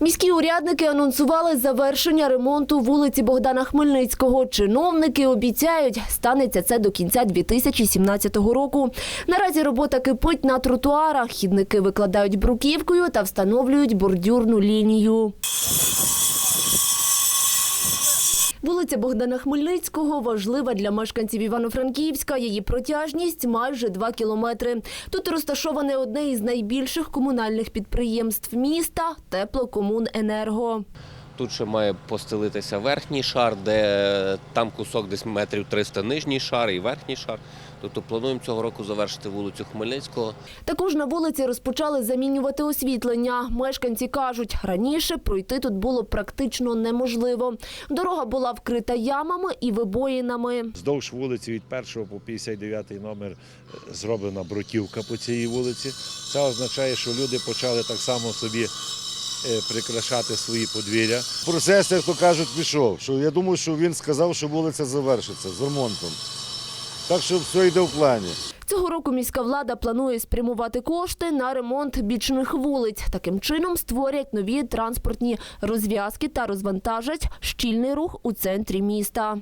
Міські урядники анонсували завершення ремонту вулиці Богдана Хмельницького. Чиновники обіцяють, станеться це до кінця 2017 року. Наразі робота кипить на тротуарах. Хідники викладають бруківкою та встановлюють бордюрну лінію. Вулиця Богдана Хмельницького важлива для мешканців Івано-Франківська. Її протяжність майже 2 кілометри. Тут розташоване одне із найбільших комунальних підприємств міста Теплокомуненерго. Тут ще має постелитися верхній шар, де там кусок десь метрів 300 нижній шар і верхній шар. Тобто плануємо цього року завершити вулицю Хмельницького. Також на вулиці розпочали замінювати освітлення. Мешканці кажуть, раніше пройти тут було практично неможливо. Дорога була вкрита ямами і вибоїнами. Вздовж вулиці від 1 по 59 номер е, зроблена бруківка по цій вулиці. Це означає, що люди почали так само собі е, прикрашати свої подвір'я. Процес, як то кажуть, пішов. Що я думаю, що він сказав, що вулиця завершиться з ремонтом. Так що все йде в плані. Цього року міська влада планує спрямувати кошти на ремонт бічних вулиць. Таким чином створять нові транспортні розв'язки та розвантажать щільний рух у центрі міста.